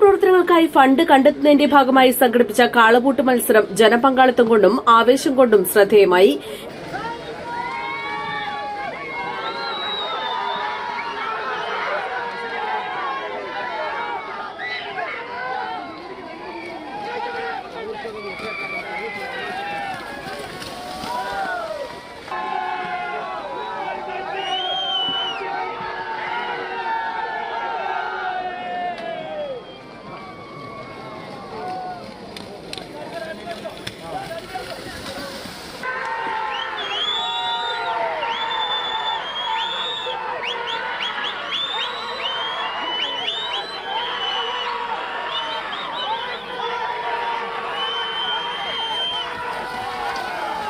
പ്രവർത്തനങ്ങൾക്കായി ഫണ്ട് കണ്ടെത്തുന്നതിന്റെ ഭാഗമായി സംഘടിപ്പിച്ച കാളപൂട്ട് മത്സരം ജനപങ്കാളിത്തം കൊണ്ടും ആവേശം കൊണ്ടും ശ്രദ്ധേയമായി.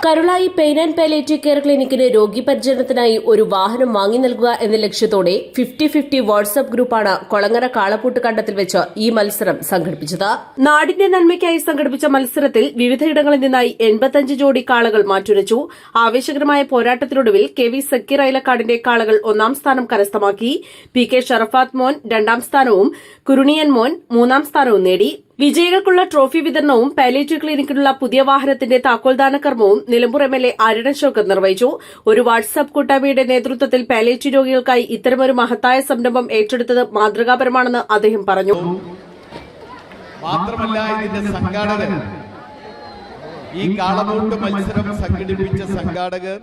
Karulai pain and palliative care ക്ലിനിക്കിന് രോഗി പരിചരണത്തിനായി ഒരു വാഹനം വാങ്ങി നൽകുക എന്ന ലക്ഷ്യത്തോടെ ഫിഫ്റ്റി ഫിഫ്റ്റി വാട്സ്ആപ്പ് ഗ്രൂപ്പാണ് കൊളങ്ങര കാളപ്പൂട്ട് കണ്ടത്തിൽ വെച്ച് ഈ മത്സരം സംഘടിപ്പിച്ചത്. നാടിന്റെ നന്മയ്ക്കായി സംഘടിപ്പിച്ച മത്സരത്തിൽ വിവിധയിടങ്ങളിൽ നിന്നായി എൺപത്തഞ്ച് ജോഡി കാളകൾ മാറ്റുരച്ചു. ആവേശകരമായ പോരാട്ടത്തിനൊടുവിൽ കെ വി സക്കീർ അയലക്കാടിന്റെ കാളകൾ ഒന്നാം സ്ഥാനം കരസ്ഥമാക്കി. പി കെ ഷറഫാത്ത് മോൻ രണ്ടാം സ്ഥാനവും കുരുണിയൻ മോൻ മൂന്നാം സ്ഥാനവും നേടി. വിജയികൾക്കുള്ള ട്രോഫി വിതരണവും പാലേറ്റീവ് ക്ലിനിക്കിനുള്ള പുതിയ വാഹനത്തിന്റെ താക്കോൽദാന കർമ്മവും Nilambur M L A Arunan ശോകർ നിർവഹിച്ചു. ഒരു വാട്സ്ആപ്പ് കൂട്ടായ്മയുടെ നേതൃത്വത്തിൽ പാലേറ്റീവ് രോഗികൾക്കായി ഇത്തരമൊരു മഹത്തായ സംരംഭം ഏറ്റെടുത്തത് മാതൃകാപരമാണെന്ന് അദ്ദേഹം പറഞ്ഞു. മാത്രമല്ല ഇതിന്റെ ഈ കാളമൂട്ട് മത്സരം സംഘടിപ്പിച്ച സംഘാടകർ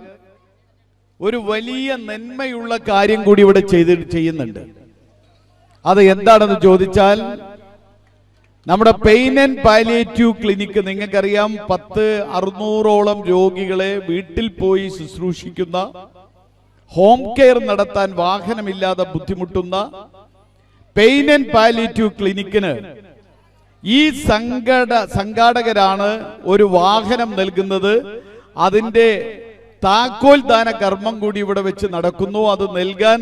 ഒരു വലിയ നന്മയുള്ള കാര്യം കൂടി ഇവിടെ ചെയ്യുന്നുണ്ട്. അത് എന്താണെന്ന് ചോദിച്ചാൽ നമ്മുടെ പെയിൻ ആൻഡ് പാലിയേറ്റീവ് ക്ലിനിക്ക് നിങ്ങൾക്കറിയാം പത്ത് അറുന്നൂറോളം രോഗികളെ വീട്ടിൽ പോയി ശുശ്രൂഷിക്കുന്ന ഹോം കെയർ നടത്താൻ വാഹനമില്ലാതെ ബുദ്ധിമുട്ടുന്ന പെയിൻ ആൻഡ് പാലിയേറ്റീവ് ക്ലിനിക്കിന് ഈ സംഘട സംഘാടകരാണ് ഒരു വാഹനം നൽകുന്നത് അതിന്റെ താക്കോൽ ദാന കർമ്മം കൂടി ഇവിടെ വെച്ച് നടക്കുന്നു. അത് നൽകാൻ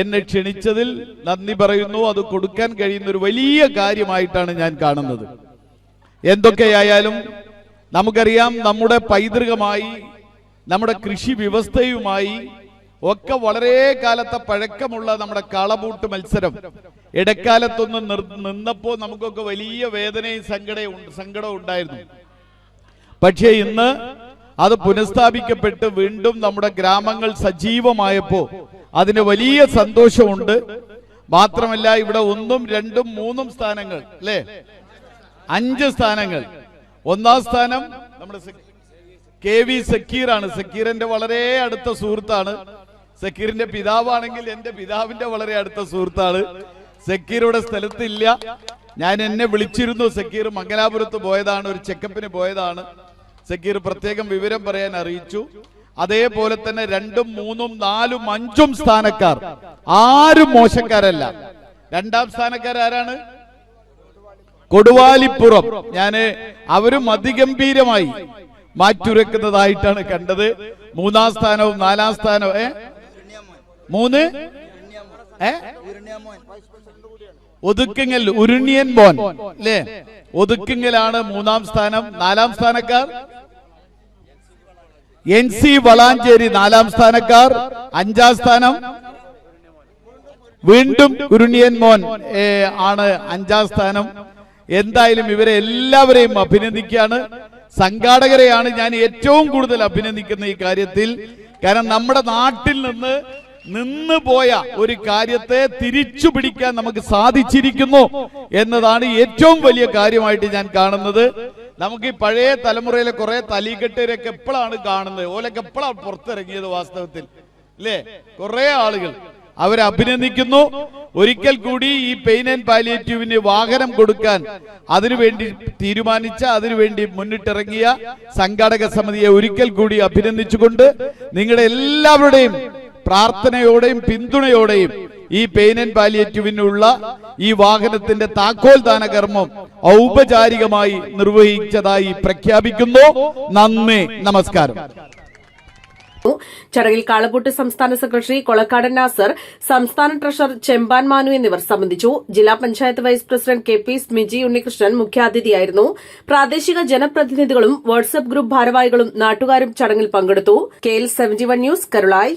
എന്നെ ക്ഷണിച്ചതിൽ നന്ദി പറയുന്നു. അത് കൊടുക്കാൻ കഴിയുന്ന ഒരു വലിയ കാര്യമായിട്ടാണ് ഞാൻ കാണുന്നത്. എന്തൊക്കെയായാലും നമുക്കറിയാം നമ്മുടെ പൈതൃകമായി നമ്മുടെ കൃഷി വ്യവസ്ഥയുമായി ഒക്കെ വളരെ കാലത്തെ പഴക്കമുള്ള നമ്മുടെ കളബൂട്ട് മത്സരം. ഇടക്കാലത്തൊന്ന് നിന്നപ്പോൾ നമുക്കൊക്കെ വലിയ വേദനയും സങ്കടവും സങ്കടവും ഉണ്ടായിരുന്നു. പക്ഷേ ഇന്ന് അത് പുനഃസ്ഥാപിക്കപ്പെട്ട് വീണ്ടും നമ്മുടെ ഗ്രാമങ്ങൾ സജീവമായപ്പോ അതിന് വലിയ സന്തോഷമുണ്ട്. മാത്രമല്ല ഇവിടെ ഒന്നും രണ്ടും മൂന്നും സ്ഥാനങ്ങൾ അല്ലേ? അഞ്ച് സ്ഥാനങ്ങൾ. ഒന്നാം സ്ഥാനം നമ്മുടെ കെ വി സക്കീറാണ്. സക്കീറിന്റെ വളരെ അടുത്ത സുഹൃത്താണ്. സക്കീറിന്റെ പിതാവാണെങ്കിൽ എന്റെ പിതാവിന്റെ വളരെ അടുത്ത സുഹൃത്താണ്. സക്കീറുടെ സ്ഥലത്തില്ല. ഞാൻ എന്നെ വിളിച്ചിരുന്നു. സക്കീർ മംഗലാപുരത്ത് പോയതാണ് ഒരു ചെക്കപ്പിന് പോയതാണ്. സക്കീർ പ്രത്യേകം വിവരം പറയാൻ അറിയിച്ചു. അതേപോലെ തന്നെ രണ്ടും മൂന്നും നാലും അഞ്ചും സ്ഥാനക്കാർ. ആരും മോശക്കാരല്ല. രണ്ടാം സ്ഥാനക്കാർ ആരാണ്? കൊടുവാലിപ്പുറം. ഞാൻ അവരും അതിഗംഭീരമായി മാറ്റുരക്കുന്നതായിട്ടാണ് കണ്ടത്. മൂന്നാം സ്ഥാനവും നാലാം സ്ഥാനവും ഏ? മൂന്ന്? ഏ? ഒതുക്കിങ്ങൽ ഉരുണിയൻ മോൻ അല്ലേ ഒതുക്കിങ്ങലാണ് മൂന്നാം സ്ഥാനം. നാലാം സ്ഥാനക്കാർ? എൻ സി വളാഞ്ചേരി നാലാം സ്ഥാനക്കാർ അഞ്ചാം സ്ഥാനം. വീണ്ടും കുരുണിയൻ മോൻ ആണ് അഞ്ചാം സ്ഥാനം. എന്തായാലും ഇവരെ എല്ലാവരെയും അഭിനന്ദിക്കുകയാണ്. സംഘാടകരെയാണ് ഞാൻ ഏറ്റവും കൂടുതൽ അഭിനന്ദിക്കുന്ന ഈ കാര്യത്തിൽ. കാരണം നമ്മുടെ നാട്ടിൽ നിന്ന് നിന്ന് പോയ ഒരു കാര്യത്തെ തിരിച്ചു പിടിക്കാൻ നമുക്ക് സാധിച്ചിരിക്കുന്നു എന്നതാണ് ഏറ്റവും വലിയ കാര്യമായിട്ട് ഞാൻ കാണുന്നത്. നമുക്ക് ഈ പഴയ തലമുറയിലെ കുറെ തലീകെട്ടരൊക്കെ എപ്പോഴാണ് കാണുന്നത്? ഓലൊക്കെ എപ്പോഴാണ് പുറത്തിറങ്ങിയത് വാസ്തവത്തിൽ? അല്ലേ കുറെ ആളുകൾ അവരെ അഭിനന്ദിക്കുന്നു. ഒരിക്കൽ കൂടി ഈ പെയിൻ ആൻഡ് പാലിയേറ്റീവിന് വാഹനം കൊടുക്കാൻ അതിനുവേണ്ടി തീരുമാനിച്ച അതിനുവേണ്ടി മുന്നിട്ടിറങ്ങിയ സംഘാടക സമിതിയെ ഒരിക്കൽ കൂടി അഭിനന്ദിച്ചുകൊണ്ട് നിങ്ങളുടെ എല്ലാവരുടെയും പ്രാർത്ഥനയോടെയും പിന്തുണയോടെയും ഈ പെയിൻ ആൻഡ് പാലിയേറ്റീവിനുള്ള ഈ വാഹനത്തിന്റെ താക്കോൽ ദാന കർമ്മം ഔപചാരികമായി നിർവഹിച്ചതായി പ്രഖ്യാപിക്കുന്നു. നന്ദി നമസ്കാരം. ചടങ്ങിൽ കാളപൂട്ട് സംസ്ഥാന സെക്രട്ടറി കൊളക്കാടൻ നാസർ സംസ്ഥാന ട്രഷറർ ചെമ്പാൻ മാനു എന്നിവർ സംബന്ധിച്ചു. ജില്ലാ panchayat vice president K P Smiji Unnikrishnan മുഖ്യാതിഥിയായിരുന്നു. പ്രാദേശിക ജനപ്രതിനിധികളും വാട്സ്ആപ്പ് ഗ്രൂപ്പ് ഭാരവാഹികളും നാട്ടുകാരും ചടങ്ങിൽ പങ്കെടുത്തു. K L seventy one news Karulai.